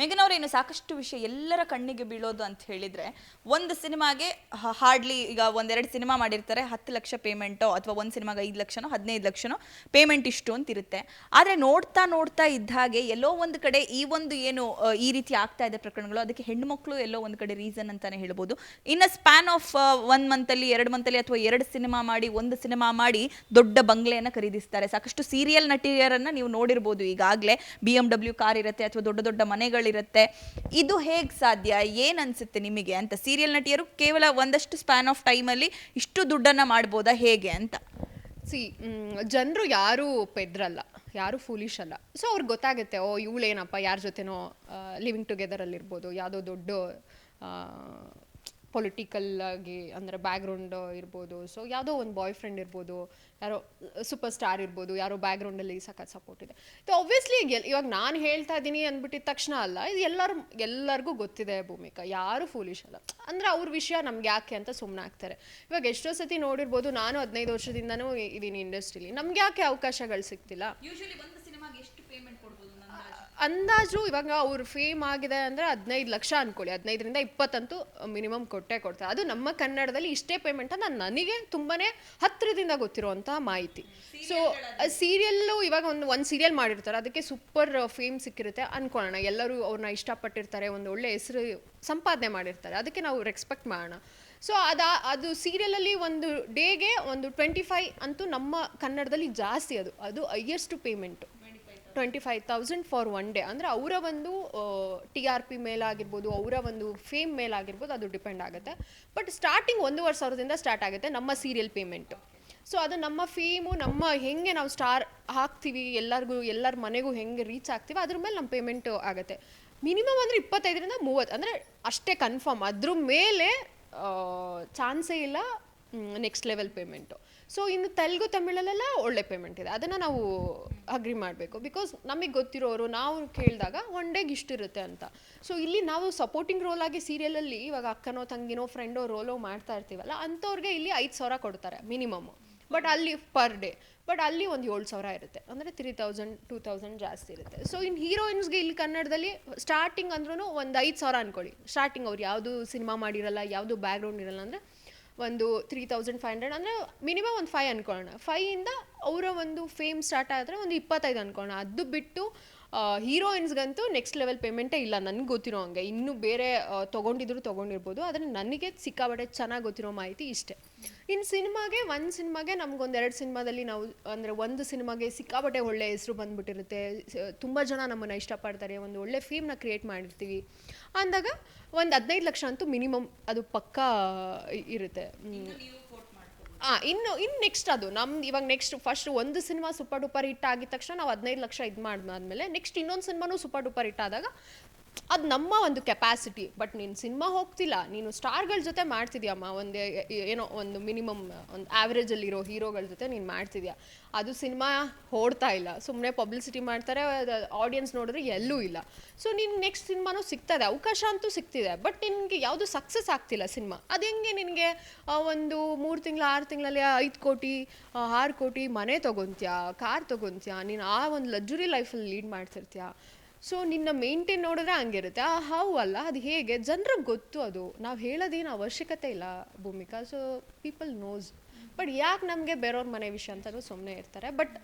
ಮೇಘನ್ ಅವ್ರ ಇನ್ನು ಸಾಕಷ್ಟು ವಿಷಯ ಎಲ್ಲರ ಕಣ್ಣಿಗೆ ಬೀಳೋದು ಅಂತ ಹೇಳಿದ್ರೆ, ಒಂದು ಸಿನಿಮಾಗೆ ಹಾರ್ಡ್ಲಿ ಈಗ ಒಂದೆರಡು ಸಿನಿಮಾ ಮಾಡಿರ್ತಾರೆ, ಹತ್ತು ಲಕ್ಷ ಪೇಮೆಂಟೋ ಅಥವಾ ಒಂದು ಸಿನಿಮಾಗೆ ಐದು ಲಕ್ಷನೋ, ಹದಿನೈದು ಲಕ್ಷನೋ, ಪೇಮೆಂಟ್ ಇಷ್ಟು ಅಂತ ಇರುತ್ತೆ. ಆದರೆ ನೋಡ್ತಾ ನೋಡ್ತಾ ಇದ್ದ ಹಾಗೆ ಎಲ್ಲೋ ಒಂದು ಕಡೆ ಈ ಒಂದು ಏನು ಈ ರೀತಿ ಆಗ್ತಾ ಇದೆ ಪ್ರಕರಣಗಳು, ಅದಕ್ಕೆ ಹೆಣ್ಮಕ್ಳು ಎಲ್ಲೋ ಒಂದು ಕಡೆ ರೀಸನ್ ಅಂತಾನೆ ಹೇಳ್ಬೋದು. ಇನ್ನು ಸ್ಪ್ಯಾನ್ ಆಫ್ ಒನ್ ಮಂತಲ್ಲಿ ಎರಡು ಮಂತಲ್ಲಿ ಅಥವಾ ಎರಡು ಸಿನಿಮಾ ಮಾಡಿ, ಒಂದು ಸಿನಿಮಾ ಮಾಡಿ ದೊಡ್ಡ ಬಂಗ್ಲೆಯನ್ನು ಖರೀದಿಸ್ತಾರೆ. ಸಾಕಷ್ಟು ಸೀರಿಯಲ್ ನಟಿಯರನ್ನು ನೀವು ನೋಡಿರ್ಬೋದು ಈಗಾಗಲೇ. ಬಿ ಎಂ ಡಬ್ಲ್ಯೂ ಕಾರ್ ಇರುತ್ತೆ ಅಥವಾ ದೊಡ್ಡ ದೊಡ್ಡ ಮನೆಗಳಿರುತ್ತೆ ಇದು ಹೇಗೆ ಸಾಧ್ಯ? ಏನು ಅನ್ಸುತ್ತೆ ನಿಮಗೆ ಅಂತ? ಸೀರಿಯಲ್ ನಟಿಯರು ಕೇವಲ ಒಂದಷ್ಟು ಸ್ಪ್ಯಾನ್ ಆಫ್ ಟೈಮಲ್ಲಿ ಇಷ್ಟು ದುಡ್ಡನ್ನು ಮಾಡ್ಬೋದಾ ಹೇಗೆ ಅಂತ? ಸಿ ಜನರು ಯಾರೂ ಪೆದ್ರಲ್ಲ, ಯಾರು ಫೂಲಿಶ್ ಅಲ್ಲ. ಸೊ ಅವ್ರಿಗೆ ಗೊತ್ತಾಗುತ್ತೆ, ಓ, ಇವಳೇನಪ್ಪ, ಯಾರ ಜೊತೆನೋ ಲಿವಿಂಗ್ ಟುಗೆದರಲ್ಲಿರ್ಬೋದು ಯಾವುದೋ ದೊಡ್ಡ ಪೊಲಿಟಿಕಲ್ ಆಗಿ, ಅಂದರೆ ಬ್ಯಾಕ್ಗ್ರೌಂಡ್ ಇರ್ಬೋದು. ಸೊ ಯಾವುದೋ ಒಂದು ಬಾಯ್ ಫ್ರೆಂಡ್ ಇರ್ಬೋದು, ಯಾರೋ ಸೂಪರ್ ಸ್ಟಾರ್ ಇರ್ಬೋದು, ಯಾರೋ ಬ್ಯಾಕ್ಗ್ರೌಂಡಲ್ಲಿ ಸಖತ್ ಸಪೋರ್ಟ್ ಇದೆ. ಸೊ ಒಬ್ವಿಯಸ್ಲಿ ಇವಾಗ ನಾನು ಹೇಳ್ತಾ ಇದ್ದೀನಿ ಅಂದ್ಬಿಟ್ಟಿದ ತಕ್ಷಣ ಅಲ್ಲ, ಇದು ಎಲ್ಲರೂ, ಎಲ್ಲರಿಗೂ ಗೊತ್ತಿದೆ ಭೂಮಿಕಾ. ಯಾರು ಫೂಲಿಶ್ ಅಲ್ಲ. ಅಂದರೆ ಅವ್ರ ವಿಷಯ ನಮ್ಗೆ ಯಾಕೆ ಅಂತ ಸುಮ್ಮನೆ ಆಗ್ತಾರೆ ಇವಾಗ ಎಷ್ಟೋ ಸತಿ ನೋಡಿರ್ಬೋದು, ನಾನು ಹದಿನೈದು ವರ್ಷದಿಂದನೂ ಇದ್ದೀನಿ ಇಂಡಸ್ಟ್ರಿಲಿ ನಮ್ಗೆ ಯಾಕೆ ಅವಕಾಶಗಳು ಸಿಗ್ತಿಲ್ಲ ಯೂಶಲಿ ಒಂದು ಸಿನಿಮಾಗೆ ಎಷ್ಟು ಪೇಮೆಂಟ್ ಕೊಡ್ಬೋದು ಅಂದಾಜು ಇವಾಗ ಅವ್ರು ಫೇಮ್ ಆಗಿದೆ ಅಂದರೆ ಹದಿನೈದು ಲಕ್ಷ ಅನ್ಕೊಳ್ಳಿ. ಹದಿನೈದರಿಂದ ಇಪ್ಪತ್ತಂತೂ ಮಿನಿಮಮ್ ಕೊಟ್ಟೆ ಕೊಡ್ತಾರೆ. ಅದು ನಮ್ಮ ಕನ್ನಡದಲ್ಲಿ ಇಷ್ಟೇ ಪೇಮೆಂಟ್ ಅಂತ ನನಗೆ ತುಂಬಾ ಹತ್ತಿರದಿಂದ ಗೊತ್ತಿರುವಂಥ ಮಾಹಿತಿ. ಸೊ ಸೀರಿಯಲ್ಲು ಇವಾಗ ಒಂದು ಒಂದು ಸೀರಿಯಲ್ ಮಾಡಿರ್ತಾರೆ. ಅದಕ್ಕೆ ಸೂಪರ್ ಫೇಮ್ ಸಿಕ್ಕಿರುತ್ತೆ ಅನ್ಕೊಳ್ಳೋಣ. ಎಲ್ಲರೂ ಅವ್ರನ್ನ ಇಷ್ಟಪಟ್ಟಿರ್ತಾರೆ ಒಂದು ಒಳ್ಳೆ ಹೆಸರು ಸಂಪಾದನೆ ಮಾಡಿರ್ತಾರೆ. ಅದಕ್ಕೆ ನಾವು ರೆಸ್ಪೆಕ್ಟ್ ಮಾಡೋಣ. ಸೊ ಅದ ಅದು ಸೀರಿಯಲಲ್ಲಿ ಒಂದು ಡೇಗೆ ಒಂದು ಟ್ವೆಂಟಿ ಫೈವ್ ಅಂತೂ ನಮ್ಮ ಕನ್ನಡದಲ್ಲಿ ಜಾಸ್ತಿ ಅದು. ಅದು highest payment twenty five thousand for one day ಅಂದರೆ ಅವರ ಒಂದು ಟಿ ಆರ್ ಪಿ ಮೇಲಾಗಿರ್ಬೋದು, ಅವರ ಒಂದು ಫೇಮ್ ಮೇಲಾಗಿರ್ಬೋದು, ಅದು ಡಿಪೆಂಡ್ ಆಗುತ್ತೆ. ಬಟ್ ಸ್ಟಾರ್ಟಿಂಗ್ ಒಂದೂವರೆ ಸಾವಿರದಿಂದ ಸ್ಟಾರ್ಟ್ ಆಗುತ್ತೆ ನಮ್ಮ ಸೀರಿಯಲ್ ಪೇಮೆಂಟು ಸೊ ಅದು ನಮ್ಮ ಫೇಮು ನಮ್ಮ ಹೆಂಗೆ ನಾವು ಸ್ಟಾರ್ ಹಾಕ್ತೀವಿ, ಎಲ್ಲರಿಗೂ, ಎಲ್ಲರ ಮನೆಗೂ ಹೆಂಗೆ ರೀಚ್ ಆಗ್ತೀವಿ, ಅದ್ರ ಮೇಲೆ ನಮ್ಮ ಪೇಮೆಂಟು ಆಗುತ್ತೆ. ಮಿನಿಮಮ್ ಅಂದರೆ ಇಪ್ಪತ್ತೈದರಿಂದ ಮೂವತ್ತು, ಅಂದರೆ ಅಷ್ಟೇ ಕನ್ಫರ್ಮ್ ಅದ್ರ ಮೇಲೆ ಚಾನ್ಸೇ ಇಲ್ಲ ನೆಕ್ಸ್ಟ್ ಲೆವೆಲ್ ಪೇಮೆಂಟು ಸೊ ಇನ್ನು ತೆಲುಗು, ತಮಿಳಲ್ಲೆಲ್ಲ ಒಳ್ಳೆ ಪೇಮೆಂಟ್ ಇದೆ. ಅದನ್ನು ನಾವು ಅಗ್ರಿ ಮಾಡಬೇಕು. ಬಿಕಾಸ್ ನಮಗೆ ಗೊತ್ತಿರೋರು, ನಾವು ಕೇಳಿದಾಗ ಒನ್ ಡೇಗೆ ಇಷ್ಟಿರುತ್ತೆ ಅಂತ. ಸೊ ಇಲ್ಲಿ ನಾವು ಸಪೋರ್ಟಿಂಗ್ ರೋಲ್ ಆಗಿ ಸೀರಿಯಲಲ್ಲಿ ಇವಾಗ ಅಕ್ಕನೋ, ತಂಗಿನೋ ಫ್ರೆಂಡೋ ರೋಲೋ ಮಾಡ್ತಾ ಇರ್ತೀವಲ್ಲ, ಅಂಥವ್ರಿಗೆ ಇಲ್ಲಿ ಐದು ಸಾವಿರ ಕೊಡ್ತಾರೆ ಮಿನಿಮಮ್ ಬಟ್ ಅಲ್ಲಿ ಪರ್ ಡೇ ಬಟ್ ಅಲ್ಲಿ ಒಂದು ಏಳು ಸಾವಿರ ಇರುತ್ತೆ. ಅಂದರೆ ತ್ರೀ ತೌಸಂಡ್ ಟೂ ತೌಸಂಡ್ ಜಾಸ್ತಿ ಇರುತ್ತೆ. ಸೊ ಇನ್ನು ಹೀರೋಯಿನ್ಸ್ಗೆ ಇಲ್ಲಿ ಕನ್ನಡದಲ್ಲಿ ಸ್ಟಾರ್ಟಿಂಗ್ ಅಂದ್ರೂ ಒಂದು ಐದು ಸಾವಿರ ಅನ್ಕೊಳ್ಳಿ. ಸ್ಟಾರ್ಟಿಂಗ್ ಅವ್ರು ಯಾವುದು ಸಿನಿಮಾ ಮಾಡಿರಲ್ಲ, ಯಾವುದು ಬ್ಯಾಕ್ಗ್ರೌಂಡ್ ಇರಲ್ಲ ಅಂದರೆ ಒಂದು ತ್ರೀ ತೌಸಂಡ್ ಫೈವ್ ಹಂಡ್ರೆಡ್ ಅಂದರೆ ಮಿನಿಮಮ್ ಒಂದು ಫೈವ್ ಅಂದ್ಕೊಳ್ಳೋಣ ಫೈಯಿಂದ ಅವರ ಒಂದು ಫೇಮ್ ಸ್ಟಾರ್ಟ್ ಆದರೆ ಒಂದು ಇಪ್ಪತ್ತೈದು ಅನ್ಕೊಳ್ಳೋಣ. ಅದು ಬಿಟ್ಟು ಹೀರೋಯಿನ್ಸ್ಗಂತೂ ನೆಕ್ಸ್ಟ್ ಲೆವೆಲ್ ಪೇಮೆಂಟೇ ಇಲ್ಲ. ನನಗೆ ಗೊತ್ತಿರೋ ಹಂಗೆ. ಇನ್ನೂ ಬೇರೆ ತೊಗೊಂಡಿದ್ರು ತೊಗೊಂಡಿರ್ಬೋದು. ಆದರೆ ನನಗೆ ಸಿಕ್ಕಾಬಟ್ಟೆ ಚೆನ್ನಾಗಿ ಗೊತ್ತಿರೋ ಮಾಹಿತಿ ಇಷ್ಟೇ. ಇನ್ನು ಸಿನಿಮಾಗೆ ಒಂದು ಸಿನಿಮಾಗೆ ನಮ್ಗೊಂದು ಎರಡು ಸಿನಿಮಾದಲ್ಲಿ ನಾವು, ಅಂದರೆ ಒಂದು ಸಿನಿಮಾಗೆ ಸಿಕ್ಕಾಬಟ್ಟೆ ಒಳ್ಳೆ ಹೆಸರು ಬಂದ್ಬಿಟ್ಟಿರುತ್ತೆ. ತುಂಬ ಜನ ನಮ್ಮನ್ನು ಇಷ್ಟಪಡ್ತಾರೆ. ಒಂದು ಒಳ್ಳೆ ಫೀಮ್ನ ಕ್ರಿಯೇಟ್ ಮಾಡಿರ್ತೀವಿ. ಅಂದಾಗ ಒಂದು ಹದಿನೈದು ಲಕ್ಷ ಅಂತೂ ಮಿನಿಮಮ್ ಅದು ಪಕ್ಕಾ ಇರುತ್ತೆ. ಹಾಂ ಇನ್ನು ಇನ್ನು ನೆಕ್ಸ್ಟ್ ಅದು. ನಮ್ದು ಇವಾಗ ನೆಕ್ಸ್ಟ್ ಫಸ್ಟ್ ಒಂದು ಸಿನಿಮಾ ಸೂಪರ್ ಡೂಪರ್ ಹಿಟ್ ಆಗಿದ ತಕ್ಷಣ ನಾವು ಹದಿನೈದು ಲಕ್ಷ ಇದು ಮಾಡಿದ್ಮೇಲೆ ನೆಕ್ಸ್ಟ್ ಇನ್ನೊಂದು ಸಿನಿಮಾನು ಸೂಪರ್ ಡೂಪರ್ ಹಿಟ್ ಆದಾಗ ಅದು ನಮ್ಮ ಒಂದು ಕೆಪಾಸಿಟಿ ಬಟ್ ನೀನು ಸಿನಿಮಾ ಹೋಗ್ತಿಲ್ಲ, ನೀನು ಸ್ಟಾರ್ಗಳ ಜೊತೆ ಮಾಡ್ತಿದ್ಯಮ್ಮ ಒಂದು ಏನೋ ಒಂದು ಮಿನಿಮಮ್ ಒಂದು ಆ್ಯಾವ್ರೇಜಲ್ಲಿರೋ ಹೀರೋಗಳ ಜೊತೆ ನೀನು ಮಾಡ್ತಿದ್ಯಾ? ಅದು ಸಿನಿಮಾ ಓಡ್ತಾ ಇಲ್ಲ. ಸುಮ್ಮನೆ ಪಬ್ಲಿಸಿಟಿ ಮಾಡ್ತಾರೆ ಆಡಿಯನ್ಸ್ ನೋಡಿದ್ರೆ ಎಲ್ಲೂ ಇಲ್ಲ. ಸೊ ನಿನ್ಗೆ ನೆಕ್ಸ್ಟ್ ಸಿನಿಮಾನೂ ಸಿಗ್ತದೆ. ಅವಕಾಶ ಅಂತೂ ಸಿಗ್ತಿದೆ. ಬಟ್ ನಿನಗೆ ಯಾವುದು ಸಕ್ಸಸ್ ಆಗ್ತಿಲ್ಲ ಸಿನಿಮಾ ಅದು ಹೆಂಗೆ ನಿನಗೆ ಒಂದು ಮೂರು ತಿಂಗಳು, ಆರು ತಿಂಗಳಲ್ಲಿ ಐದು ಕೋಟಿ ಆರು ಕೋಟಿ ಮನೆ ತೊಗೊತ್ಯಾ? ಕಾರ್ ತೊಗೊತ್ಯಾ? ನೀನು ಆ ಒಂದು ಲಕ್ಸುರಿ ಲೈಫಲ್ಲಿ ಲೀಡ್ ಮಾಡ್ತಿರ್ತೀಯ? ಸೊ ನಿನ್ನ ಮೇಂಟೈನ್ ನೋಡಿದ್ರೆ ಹಂಗಿರುತ್ತೆ. ಆ ಹಾವು ಅಲ್ಲ, ಅದು ಹೇಗೆ? ಜನರಿಗೆ ಗೊತ್ತು ಅದು. ನಾವು ಹೇಳೋದೇನು ಅವಶ್ಯಕತೆ ಇಲ್ಲ Bhoomika. So people knows but ಯಾಕೆ ನಮಗೆ ಬೇರೆಯವ್ರ ಮನೆ ವಿಷಯ ಅಂತಲೂ ಸುಮ್ಮನೆ ಇರ್ತಾರೆ. ಬಟ್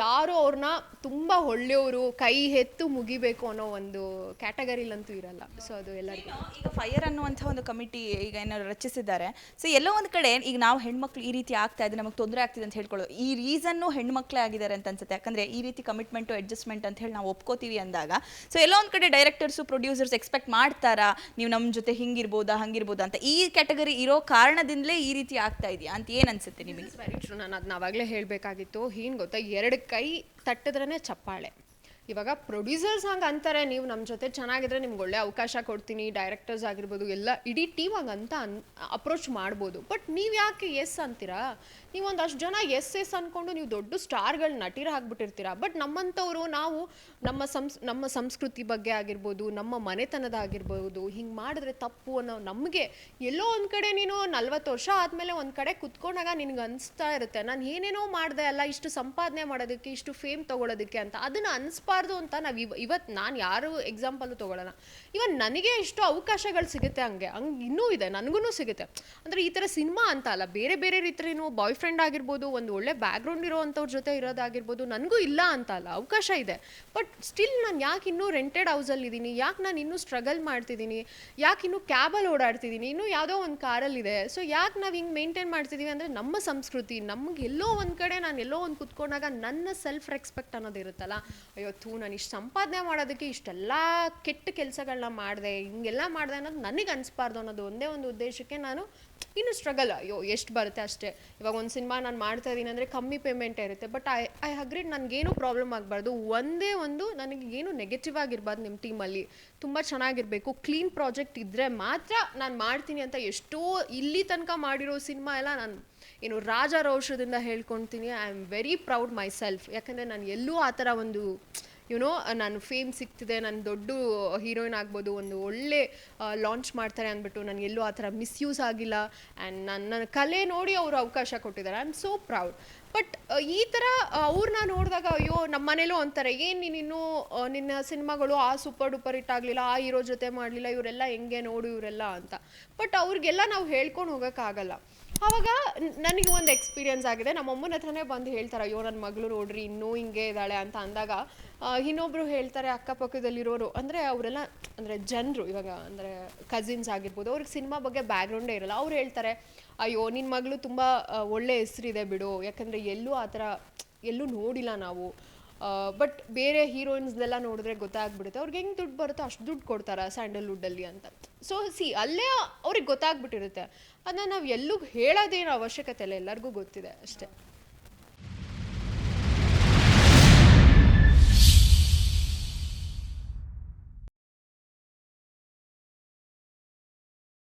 ಯಾರು ಅವ್ರನ್ನ ತುಂಬ ಒಳ್ಳೆಯವರು, ಕೈ ಎತ್ತು ಮುಗಿಬೇಕು ಅನ್ನೋ ಒಂದು ಕ್ಯಾಟಗರಿಲಂತೂ ಇರಲ್ಲ. ಸೊ ಅದು ಎಲ್ಲರಿಗೂ. ಈಗ ಫೈರ್ ಅನ್ನುವಂಥ ಒಂದು ಕಮಿಟಿ ಈಗ ಏನಾದ್ರು ರಚಿಸಿದ್ದಾರೆ. ಸೊ ಎಲ್ಲೋ ಒಂದು ಕಡೆ ಈಗ ನಾವು ಹೆಣ್ಮಕ್ಳು ಈ ರೀತಿ ಆಗ್ತಾ ಇದೆ, ನಮಗೆ ತೊಂದರೆ ಆಗ್ತಿದೆ ಅಂತ ಹೇಳ್ಕೊಳ್ಳೋದು ಈ ರೀಸನ್ನು ಹೆಣ್ಮಕ್ಳೇ ಆಗಿದ್ದಾರೆ ಅಂತ ಅನ್ಸುತ್ತೆ. ಯಾಕಂದ್ರೆ ಈ ರೀತಿ ಕಮಿಟ್ಮೆಂಟು ಅಡ್ಜಸ್ಟ್ಮೆಂಟ್ ಅಂತ ಹೇಳಿ ನಾವು ಒಪ್ಕೋತೀವಿ ಅಂದಾಗ ಸೊ ಎಲ್ಲೋ ಒಂದು ಕಡೆ ಡೈರೆಕ್ಟರ್ಸು ಪ್ರೊಡ್ಯೂಸರ್ಸ್ ಎಕ್ಸ್ಪೆಕ್ಟ್ ಮಾಡ್ತಾರಾ? ನೀವು ನಮ್ಮ ಜೊತೆ ಹಿಂಗಿರ್ಬೋದಾ, ಹಂಗಿರ್ಬೋದಾ ಅಂತ ಈ ಕ್ಯಾಟಗರಿ ಇರೋ ಕಾರಣದಿಂದಲೇ ಈ ರೀತಿ ಆಗ್ತಾ ಇದೆಯಾ ಅಂತ ಏನು ಅನ್ಸುತ್ತೆ? ನಿಮಗೆ. ವೆರಿ ನಾನು ಅದನ್ನ ಅವಾಗಲೇ ಹೇಳಬೇಕಾಗಿತ್ತು. ಏನು ಗೊತ್ತಾ ಎರಡು ಕೈ ತಟ್ಟಿದ್ರೇ ಚಪ್ಪಾಳೆ. ಇವಾಗ ಪ್ರೊಡ್ಯೂಸರ್ಸ್ ಹಂಗೆ ಅಂತಾರೆ. ನೀವು ನಮ್ಮ ಜೊತೆ ಚೆನ್ನಾಗಿದ್ರೆ ನಿಮ್ಗೆ ಒಳ್ಳೆ ಅವಕಾಶ ಕೊಡ್ತೀನಿ. ಡೈರೆಕ್ಟರ್ಸ್ ಆಗಿರ್ಬೋದು, ಎಲ್ಲ ಇಡೀ ಟೀಮ್ ಹಂಗೆ ಅಂತ ಅನ್ ಅಪ್ರೋಚ್ ಮಾಡ್ಬೋದು. ಬಟ್ ನೀವು ಯಾಕೆ ಎಸ್ ಅಂತೀರಾ? ನೀವು ಅಷ್ಟು ಜನ ಎಸ್ ಎಸ್ ಅಂದ್ಕೊಂಡು ನೀವು ದೊಡ್ಡ ಸ್ಟಾರ್ಗಳು ನಟಿರ ಹಾಕ್ಬಿಟ್ಟಿರ್ತೀರಾ ಬಟ್ ನಮ್ಮಂಥವ್ರು ನಾವು ನಮ್ಮ ಸಂಸ್, ನಮ್ಮ ಸಂಸ್ಕೃತಿ ಬಗ್ಗೆ ಆಗಿರ್ಬೋದು, ನಮ್ಮ ಮನೆತನದ ಆಗಿರ್ಬೋದು, ಹಿಂಗೆ ಮಾಡಿದ್ರೆ ತಪ್ಪು ಅನ್ನೋ ನಮಗೆ ಎಲ್ಲೋ ಒಂದು ಕಡೆ ನೀನು ನಲ್ವತ್ತು ವರ್ಷ ಆದಮೇಲೆ ಒಂದು ಕಡೆ ಕುತ್ಕೊಂಡಾಗ ನಿನಗೆ ಅನಿಸ್ತಾ ಇರುತ್ತೆ. ನಾನು ಏನೇನೋ ಮಾಡಿದೆ ಅಲ್ಲ, ಇಷ್ಟು ಸಂಪಾದನೆ ಮಾಡೋದಕ್ಕೆ, ಇಷ್ಟು ಫೇಮ್ ತೊಗೊಳೋದಕ್ಕೆ ಅಂತ. ಅದನ್ನು ಅನಿಸ್ಬಾರ್ದು ಅನಿಸ್ಬಾರ್ದು ಅಂತ ನಾವು ಇವ ಇವತ್ತು ನಾನು ಯಾರು ಎಕ್ಸಾಂಪಲ್ ತೊಗೊಳ್ಳೋಣ ಇವನ್ ನನಗೆ ಎಷ್ಟೋ ಅವಕಾಶಗಳು ಸಿಗುತ್ತೆ ಹಂಗೆ ಹಂಗೆ ಇನ್ನೂ ಇದೆ ನನಗೂ ಸಿಗುತ್ತೆ. ಅಂದರೆ ಈ ಥರ ಸಿನಿಮಾ ಅಂತ ಅಲ್ಲ, ಬೇರೆ ಬೇರೆ ರೀತಿಯೂ ಬಾಯ್ ಫ್ರೆಂಡ್ ಆಗಿರ್ಬೋದು, ಒಂದು ಒಳ್ಳೆ ಬ್ಯಾಕ್ಗ್ರೌಂಡ್ ಇರೋವಂಥವ್ರ ಜೊತೆ ಇರೋದಾಗಿರ್ಬೋದು, ನನಗೂ ಇಲ್ಲ ಅಂತ ಅಲ್ಲ, ಅವಕಾಶ ಇದೆ. ಬಟ್ ಸ್ಟಿಲ್ ನಾನು ಯಾಕೆ ಇನ್ನೂ ರೆಂಟೆಡ್ ಹೌಸಲ್ಲಿ ಇದ್ದೀನಿ ಯಾಕೆ ನಾನು ಇನ್ನೂ ಸ್ಟ್ರಗಲ್ ಮಾಡ್ತಿದ್ದೀನಿ ಯಾಕೆ ಇನ್ನೂ ಕ್ಯಾಬಲ್ಲಿ ಓಡಾಡ್ತಿದ್ದೀನಿ ಇನ್ನೂ ಯಾವುದೋ ಒಂದು ಕಾರಲ್ಲಿದೆ ಸೊ ಯಾಕೆ ನಾವು ಹಿಂಗೆ ಮೇಂಟೈನ್ ಮಾಡ್ತಿದ್ದೀವಿ ಅಂದರೆ ನಮ್ಮ ಸಂಸ್ಕೃತಿ, ನಮ್ಗೆ ಎಲ್ಲೋ ಒಂದು ಕಡೆ ನಾನು ಎಲ್ಲೋ ಒಂದು ಕುತ್ಕೊಂಡಾಗ ನನ್ನ ಸೆಲ್ಫ್ ರೆಸ್ಪೆಕ್ಟ್ ಅನ್ನೋದು ಇರುತ್ತಲ್ಲ. ಅಯ್ಯೋ ಥೂ ನಾನು ಇಷ್ಟು ಸಂಪಾದನೆ ಮಾಡೋದಕ್ಕೆ ಇಷ್ಟೆಲ್ಲ ಕೆಟ್ಟ ಕೆಲಸಗಳನ್ನ ಮಾಡಿದೆ, ಹಿಂಗೆಲ್ಲ ಮಾಡಿದೆ ಅನ್ನೋದು ನನಗೆ ಅನಿಸ್ಬಾರ್ದು ಅನ್ನೋದು ಒಂದೇ ಒಂದು ಉದ್ದೇಶಕ್ಕೆ ನಾನು ಇನ್ನು ಸ್ಟ್ರಗಲ್ ಅಯ್ಯೋ, ಎಷ್ಟು ಬರುತ್ತೆ ಅಷ್ಟೇ. ಇವಾಗ ಒಂದು ಸಿನಿಮಾ ನಾನು ಮಾಡ್ತಾ ಇದ್ದೀನಿ ಅಂದರೆ ಕಮ್ಮಿ ಪೇಮೆಂಟೇ ಇರುತ್ತೆ ಬಟ್ ಐ ಐ ಅಗ್ರಿಡ್ ನನಗೇನು ಪ್ರಾಬ್ಲಮ್ ಆಗಬಾರ್ದು. ಒಂದೇ ಒಂದು ನನಗೆ ಏನು ನೆಗೆಟಿವ್ ಆಗಿರ್ಬಾರ್ದು ನಿಮ್ಮ ಟೀಮಲ್ಲಿ ತುಂಬ ಚೆನ್ನಾಗಿರಬೇಕು. ಕ್ಲೀನ್ ಪ್ರಾಜೆಕ್ಟ್ ಇದ್ದರೆ ಮಾತ್ರ ನಾನು ಮಾಡ್ತೀನಿ ಅಂತ ಎಷ್ಟೋ ಇಲ್ಲಿ ತನಕ ಮಾಡಿರೋ ಸಿನಿಮಾ ಎಲ್ಲ ನಾನು ಏನು ರಾಜ ರೋಷದಿಂದ ಹೇಳ್ಕೊತೀನಿ. I am very proud myself ಯಾಕಂದರೆ ನಾನು ಎಲ್ಲೂ ಆ ಥರ ಒಂದು ಯುನೋ ನಾನು ಫೇಮ್ ಸಿಗ್ತಿದೆ ನಾನು ದೊಡ್ಡ ಹೀರೋಯಿನ್ ಆಗ್ಬೋದು ಒಂದು ಒಳ್ಳೆ ಲಾಂಚ್ ಮಾಡ್ತಾರೆ ಅಂದ್ಬಿಟ್ಟು ನನಗೆ ಎಲ್ಲೂ ಆ ಥರ ಮಿಸ್ಯೂಸ್ ಆಗಿಲ್ಲ. ಆ್ಯಂಡ್ ನನ್ನ ನನ್ನ ಕಲೆ ನೋಡಿ ಅವರು ಅವಕಾಶ ಕೊಟ್ಟಿದ್ದಾರೆ. I am so proud but ಈ ಥರ ಅವ್ರನ್ನ ನೋಡಿದಾಗ ಅಯ್ಯೋ ನಮ್ಮ ಮನೇಲೂ ಅಂತಾರೆ ಏನು ನೀನು ಇನ್ನೂ ಆ, ನಿನ್ನ ಸಿನಿಮಾಗಳು ಆ ಸೂಪರ್ ಡೂಪರ್ ಹಿಟ್ ಆಗಲಿಲ್ಲ ಆ ಹೀರೋ ಜೊತೆ ಮಾಡಲಿಲ್ಲ ಇವರೆಲ್ಲ ಹೆಂಗೆ ನೋಡು ಇವರೆಲ್ಲ ಅಂತ. ಬಟ್ ಅವ್ರಿಗೆಲ್ಲ ನಾವು ಹೇಳ್ಕೊಂಡು ಹೋಗೋಕ್ಕಾಗಲ್ಲ. ಆವಾಗ ನನಗೆ ಒಂದು ಎಕ್ಸ್ಪೀರಿಯನ್ಸ್ ಆಗಿದೆ. ನಮ್ಮ ಅಮ್ಮನ ಹತ್ರನೇ ಬಂದು ಹೇಳ್ತಾರೆ, ಅಯ್ಯೋ ನನ್ನ ಮಗಳು ನೋಡ್ರಿ, ಇನ್ನೂ ಹಿಂಗೆ ಇದ್ದಾಳೆ ಅಂತ ಅಂದಾಗ ಇನ್ನೊಬ್ಬರು ಹೇಳ್ತಾರೆ, ಅಕ್ಕಪಕ್ಕದಲ್ಲಿರೋರು. ಅಂದರೆ ಅವರೆಲ್ಲ, ಅಂದರೆ ಜನರು, ಇವಾಗ ಅಂದರೆ ಕಸಿನ್ಸ್ ಆಗಿರ್ಬೋದು, ಅವ್ರಿಗೆ ಸಿನಿಮಾ ಬಗ್ಗೆ ಬ್ಯಾಕ್ಗ್ರೌಂಡೇ ಇರಲ್ಲ. ಅವ್ರು ಹೇಳ್ತಾರೆ, ಅಯ್ಯೋ ನಿನ್ನ ಮಗಳು ತುಂಬ ಒಳ್ಳೆ ಹೆಸರಿದೆ ಬಿಡು. ಯಾಕಂದರೆ ಎಲ್ಲೂ ಆ ಥರ, ಎಲ್ಲೂ ನೋಡಿಲ್ಲ ನಾವು. ಬಟ್ ಬೇರೆ ಹೀರೋಯಿನ್ಸ್ನೆಲ್ಲ ನೋಡಿದ್ರೆ ಗೊತ್ತಾಗ್ಬಿಡುತ್ತೆ. ಅವ್ರಿಗೆ ಹೆಂಗೆ ದುಡ್ಡು ಬರುತ್ತೋ ಅಷ್ಟು ದುಡ್ಡು ಕೊಡ್ತಾರೆ ಸ್ಯಾಂಡಲ್ವುಡ್ಡಲ್ಲಿ ಅಂತ. ಸೊ ಸಿ ಅಲ್ಲೇ ಅವ್ರಿಗೆ ಗೊತ್ತಾಗ್ಬಿಟ್ಟಿರುತ್ತೆ. ಅದನ್ನ ನಾವು ಎಲ್ಲೂ ಹೇಳೋದೇನು ಅವಶ್ಯಕತೆ ಇಲ್ಲ ಎಲ್ಲರಿಗೂ ಗೊತ್ತಿದೆ ಅಷ್ಟೇ.